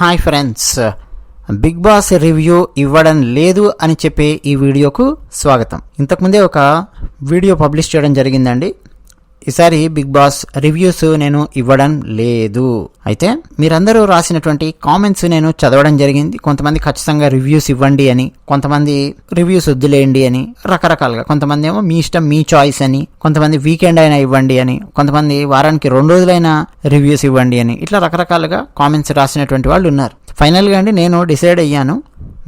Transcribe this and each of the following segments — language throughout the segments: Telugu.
Hi friends. Big boss review ఇవ్వడం లేదు అని చెప్పే ఈ వీడియోకు స్వాగతం. ఇంతకుముందే ఒక వీడియో పబ్లిష్ చేయడం జరిగిందండి. ఈసారి బిగ్ బాస్ రివ్యూస్ నేను ఇవ్వడం లేదు. అయితే మీరందరూ రాసినటువంటి కామెంట్స్ నేను చదవడం జరిగింది. కొంతమంది ఖచ్చితంగా రివ్యూస్ ఇవ్వండి అని కొంతమంది రివ్యూస్ వద్దులేయండి అని రకరకాలుగా. కొంతమంది ఏమో మీ ఇష్టం మీ చాయిస్ అని కొంతమంది వీకెండ్ అయినా ఇవ్వండి అని కొంతమంది వారానికి రెండు రోజులైనా రివ్యూస్ ఇవ్వండి అని ఇట్లా రకరకాలుగా కామెంట్స్ రాసినటువంటి వాళ్ళు ఉన్నారు. ఫైనల్గా అండి నేను డిసైడ్ అయ్యాను.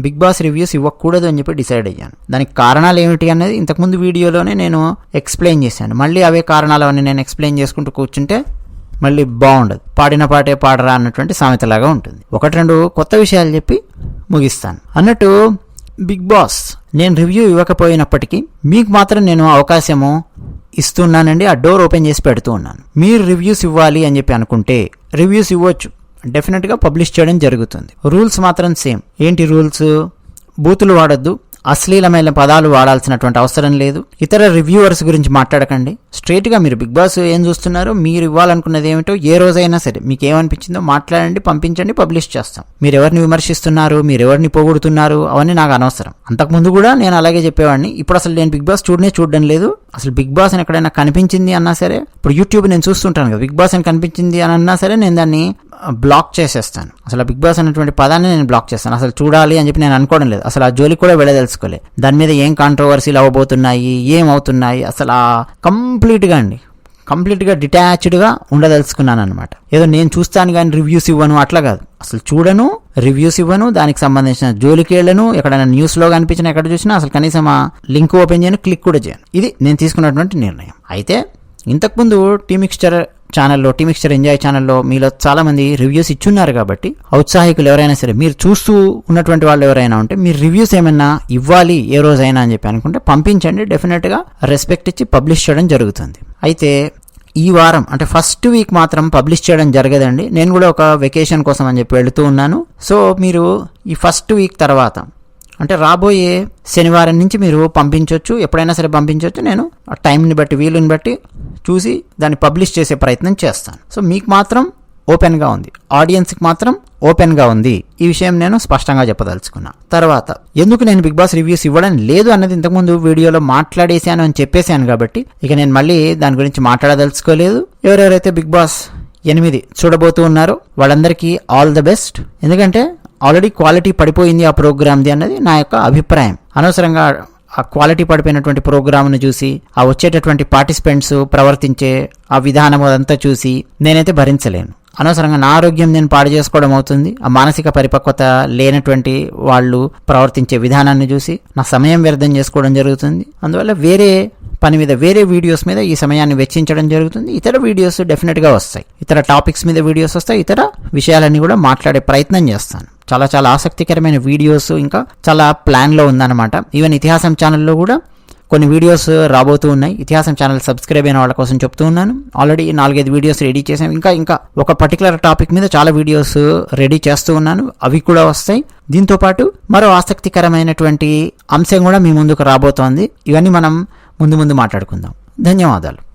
బిగ్ బాస్ రివ్యూస్ ఇవ్వకూడదు అని చెప్పి డిసైడ్ అయ్యాను. దానికి కారణాలు ఏమిటి అనేది ఇంతకుముందు వీడియోలోనే నేను ఎక్స్ప్లెయిన్ చేశాను. మళ్ళీ అవే కారణాలు అని నేను ఎక్స్ప్లెయిన్ చేసుకుంటూ కూర్చుంటే మళ్ళీ బాగుండదు. పాడిన పాటే పాడరా అన్నటువంటి సామెతలాగా ఉంటుంది. ఒకటి రెండు కొత్త విషయాలు చెప్పి ముగిస్తాను. అన్నట్టు బిగ్ బాస్ నేను రివ్యూ ఇవ్వకపోయినప్పటికీ మీకు మాత్రం నేను అవకాశము ఇస్తున్నానండి ఆ డోర్ ఓపెన్ చేసి పెడుతూ ఉన్నాను. మీరు రివ్యూస్ ఇవ్వాలి అని చెప్పి అనుకుంటే రివ్యూస్ ఇవ్వచ్చు. డెఫినెట్గా పబ్లిష్ చేయడం జరుగుతుంది. రూల్స్ మాత్రం సేమ్. ఏంటి రూల్స్? బూతులు వాడొద్దు. అశ్లీలమైన పదాలు వాడాల్సినటువంటి అవసరం లేదు. ఇతర రివ్యూవర్స్ గురించి మాట్లాడకండి. స్ట్రేట్గా మీరు బిగ్ బాస్ ఏం చూస్తున్నారో మీరు ఇవ్వాలనుకున్నది ఏమిటో ఏ రోజైనా సరే మీకు ఏమనిపించిందో మాట్లాడండి పంపించండి పబ్లిష్ చేస్తాం. మీరు ఎవరిని విమర్శిస్తున్నారు మీరు ఎవరిని పోగొడుతున్నారు అవన్నీ నాకు అనవసరం. అంతకుముందు కూడా నేను అలాగే చెప్పేవాడిని. ఇప్పుడు అసలు నేను బిగ్ బాస్ చూడనే చూడడం లేదు. అసలు బిగ్ బాస్ అని ఎక్కడైనా కనిపించింది అన్నా సరే ఇప్పుడు యూట్యూబ్ నేను చూస్తుంటాను కదా బిగ్ బాస్ అని కనిపించింది అని అన్నా సరే నేను దాన్ని బ్లాక్ చేసేస్తాను. అసలు బిగ్ బాస్ అనేటువంటి పదాన్ని నేను బ్లాక్ చేస్తాను. అసలు చూడాలి అని చెప్పి నేను అనుకోవడం లేదు. అసలు ఆ జోలికి కూడా వెళ్ళదలుచుకోలే. దాని మీద ఏం కాంట్రవర్సీలు అవ్వబోతున్నాయి? ఏం అవుతున్నాయి? అసలు ఆ కంప్లీట్గా అండి. కంప్లీట్గా డిటాచ్డ్గా ఉండదలుచుకున్నాను అనమాట ఏదో నేను చూస్తాను కానీ రివ్యూస్ ఇవ్వను. అట్లా కాదు. అసలు చూడను రివ్యూస్ ఇవ్వను దానికి సంబంధించిన జోలికి వెళ్ళను ఎక్కడైనా న్యూస్లో కనిపించినా ఎక్కడ చూసినా అసలు కనీసం ఆ లింక్ ఓపెన్ చేయను క్లిక్ కూడా చేయను. ఇది నేను తీసుకున్నటువంటి నిర్ణయం. అయితే ఇంతకుముందు టీమిక్స్చర్ ఛానల్లో టీమిక్స్చర్ ఎంజాయ్ ఛానల్లో మీలో చాలామంది రివ్యూస్ ఇచ్చున్నారు కాబట్టి ఔత్సాహికులు ఎవరైనా సరే మీరు చూస్తూ ఉన్నటువంటి వాళ్ళు ఎవరైనా ఉంటే మీరు రివ్యూస్ ఏమైనా ఇవ్వాలి ఏ రోజైనా అని చెప్పి అనుకుంటే పంపించండి. డెఫినెట్గా రెస్పెక్ట్ ఇచ్చి పబ్లిష్ చేయడం జరుగుతుంది. అయితే ఈ వారం అంటే ఫస్ట్ వీక్ మాత్రం పబ్లిష్ చేయడం జరగదండి. నేను కూడా ఒక వెకేషన్ కోసం అని చెప్పి వెళుతూ ఉన్నాను. సో మీరు ఈ ఫస్ట్ వీక్ తర్వాత అంటే రాబోయే శనివారం నుంచి మీరు పంపించవచ్చు ఎప్పుడైనా సరే పంపించవచ్చు నేను ఆ టైంని బట్టి వీలుని బట్టి చూసి దాన్ని పబ్లిష్ చేసే ప్రయత్నం చేస్తాను. సో మీకు మాత్రం ఓపెన్గా ఉంది. ఆడియన్స్కి మాత్రం ఓపెన్గా ఉంది. ఈ విషయం నేను స్పష్టంగా చెప్పదలుచుకున్నా. తర్వాత ఎందుకు నేను బిగ్ బాస్ రివ్యూస్ ఇవ్వడం లేదు అన్నది ఇంతకుముందు వీడియోలో మాట్లాడేశాను అని చెప్పేశాను కాబట్టి ఇక నేను మళ్ళీ దాని గురించి మాట్లాడదలుచుకోలేదు. ఎవరెవరైతే బిగ్ బాస్ ఎనిమిది చూడబోతూ ఉన్నారో వాళ్ళందరికీ ఆల్ ద బెస్ట్. ఎందుకంటే ఆల్రెడీ క్వాలిటీ పడిపోయింది ఆ ప్రోగ్రామ్ది అన్నది నా యొక్క అభిప్రాయం. అనవసరంగా ఆ క్వాలిటీ పడిపోయినటువంటి ప్రోగ్రామ్ను చూసి ఆ వచ్చేటటువంటి పార్టిసిపెంట్స్ ప్రవర్తించే ఆ విధానం అదంతా చూసి నేనైతే భరించలేను. అనవసరంగా నా ఆరోగ్యం నేను పాడు చేసుకోవడం అవుతుంది. ఆ మానసిక పరిపక్వత లేనటువంటి వాళ్ళు ప్రవర్తించే విధానాన్ని చూసి నా సమయం వ్యర్థం చేసుకోవడం జరుగుతుంది. అందువల్ల వేరే పని మీద వేరే వీడియోస్ మీద ఈ సమయాన్ని వెచ్చించడం జరుగుతుంది. ఇతర వీడియోస్ డెఫినెట్గా వస్తాయి. ఇతర టాపిక్స్ మీద వీడియోస్ వస్తాయి. ఇతర విషయాలన్నీ కూడా మాట్లాడే ప్రయత్నం చేస్తాను. చాలా చాలా ఆసక్తికరమైన వీడియోస్ ఇంకా చాలా ప్లాన్లో ఉందన్నమాట. ఈవెన్ ఇతిహాసం ఛానల్లో కూడా కొన్ని వీడియోస్ రాబోతూ ఉన్నాయి. ఇతిహాసం ఛానల్ సబ్స్క్రైబ్ అయిన వాళ్ళ కోసం చెప్తూ ఉన్నాను. ఆల్రెడీ నాలుగైదు వీడియోస్ రెడీ చేసాం ఇంకా ఇంకా ఒక పర్టికులర్ టాపిక్ మీద చాలా వీడియోస్ రెడీ చేస్తూ ఉన్నాను. అవి కూడా వస్తాయి. దీంతో పాటు మరో ఆసక్తికరమైనటువంటి అంశం కూడా మీ ముందుకు రాబోతోంది. ఇవన్నీ మనం ముందు ముందు మాట్లాడుకుందాం. ధన్యవాదాలు.